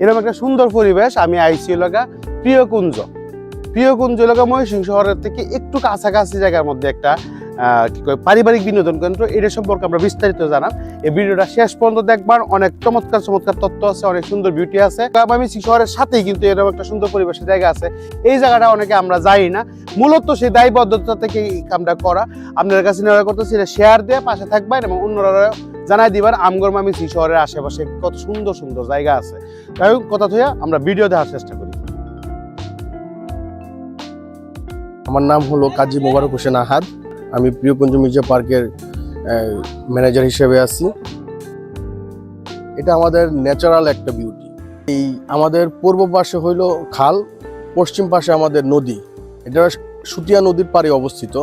এরকম একটা সুন্দর পরিবেশ আমি আইসি এলাকা প্রিয়কুঞ্জ। প্রিয়কুঞ্জ এলাকা ময়ূরসিংহ শহরের থেকে একটু কাছাকাছি জায়গার মধ্যে একটা কি কয়, পারিবারিক বিনোদন কেন্দ্র। এটা সম্পর্কে আমরা বিস্তারিত জানাম এই ভিডিওটা শেষ পর্যন্ত দেখবার। অনেক চমৎকার চমৎকার তথ্য আছে, অনেক সুন্দর বিউটি আছে। শহরের সাথেই কিন্তু এরকম একটা সুন্দর পরিবেশের জায়গা আছে। এই জায়গাটা অনেকে আমরা যাই না। মূলত সেই দায়বদ্ধতা থেকে কামটা করা। আপনাদের কাছে নেওয়া করতেছি শেয়ার দিয়ে পাশে থাকবেন এবং অন্যরা জানাই দিবার, আমগর মামিসি শহরের আশেপাশে কত সুন্দর সুন্দর জায়গা আছে। তাই কথা থইয়া আমরা ভিডিও দেওয়ার চেষ্টা করি। আমার নাম হলো কাজী মোবারক হোসেন আহাদ। আমি প্রিয়কুঞ্জ মির্জা পার্কের ম্যানেজার হিসেবে আছি। এটা আমাদের ন্যাচারাল একটা বিউটি। এই আমাদের পূর্ব পাশে হইল খাল, পশ্চিম পাশে আমাদের নদী। এটা সুতিয়া নদীর পাড়ে অবস্থিত,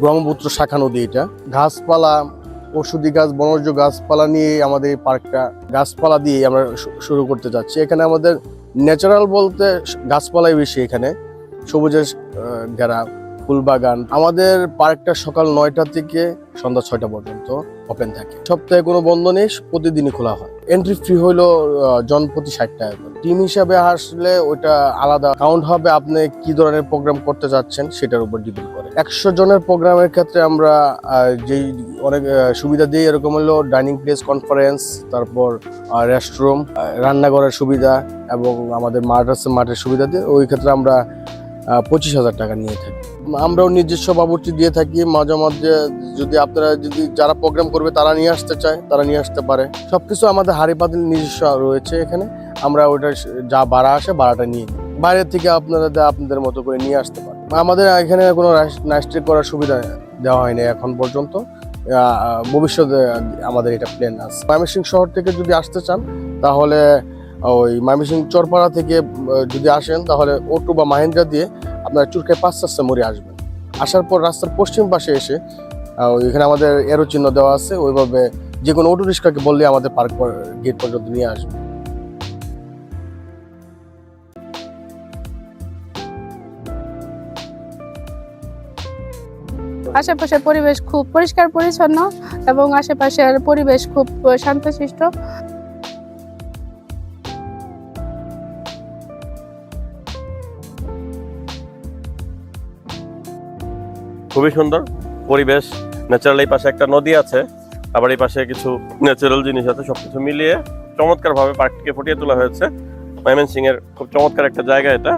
ব্রহ্মপুত্র শাখা নদী এটা। গাছপালা ওষুধি গাছ, বনজ গাছপালা নিয়ে আমাদের এই পার্কটা, গাছপালা দিয়ে আমরা শুরু করতে যাচ্ছি। এখানে আমাদের ন্যাচারাল বলতে গাছপালাই বেশি এখানে। সবুজের ঘেরা, ফুলবাগান। আমাদের পার্কটা সকাল নয়টা থেকে সন্ধ্যা ছয়টা পর্যন্ত ওপেন থাকে। সপ্তাহে কোনো বন্ধ নেই, প্রতিদিনই খোলা হয়। এন্ট্রি ফি হইল জনপ্রতি ষাট টাকা করে। টিম হিসাবে আসলে ওইটা আলাদা। কাউন্ট হবে আপনি কি ধরনের প্রোগ্রাম করতে যাচ্ছেন সেটার উপর ডিপেন্ড একশো জনের প্রোগ্রামের ক্ষেত্রে আমরা যেই অনেক সুবিধা দিই এরকম হলো ডাইনিং প্লেস কনফারেন্স তারপর রেস্টরুম রান্নাঘরের সুবিধা এবং আমাদের মাঠ আছে মাঠের সুবিধা দিয়ে ওই ক্ষেত্রে আমরা পঁচিশ হাজার টাকা নিয়ে থাকি। আমরাও নিজস্ব বাবুর্চি দিয়ে থাকি, মাঝে মাঝে যদি আপনারা, যদি যারা প্রোগ্রাম করবে তারা নিয়ে আসতে চায়, তারা নিয়ে আসতে পারে। সবকিছু আমাদের হাড়ি পাতিল নিজস্ব রয়েছে এখানে, আমরা ওটা যা ভাড়া আসে ভাড়াটা নিয়ে বাইরে থেকে আপনারা আপনাদের মতো করে নিয়ে আসতে পারেন আমাদের এখানে কোনো নাইস্ট্রিক করার সুবিধা দেওয়া হয়নি এখন পর্যন্ত। ভবিষ্যতে আমাদের এটা প্ল্যান আছে। ময়মনসিংহ শহর থেকে যদি আসতে চান, তাহলে ওই ময়মনসিংহ চরপাড়া থেকে যদি আসেন, তাহলে অটো বা মাহিন্দ্রা দিয়ে আপনার চুরকায় পাঁচ রাস্তা মোড়ে আসবেন। আসার পর রাস্তার পশ্চিম পাশে এসে এখানে আমাদের এরো চিহ্ন দেওয়া আছে, ওইভাবে যে কোনো অটো রিক্সাকে বললে আমাদের পার্ক গেট পর্যন্ত নিয়ে আসবে। আশেপাশের পরিবেশ খুব পরিষ্কার, পরিচ্ছন্ন এবং আশেপাশের পরিবেশ খুব শান্তশিষ্ট। খুবই সুন্দর পরিবেশ। ন্যাচারাল এই পাশে একটা নদী আছে, আবার এই পাশে কিছু ন্যাচারাল জিনিস আছে, সবকিছু মিলিয়ে চমৎকার ভাবে পার্কটিকে ফুটিয়ে তোলা হয়েছে। এর খুব চমৎকার একটা জায়গা এটা।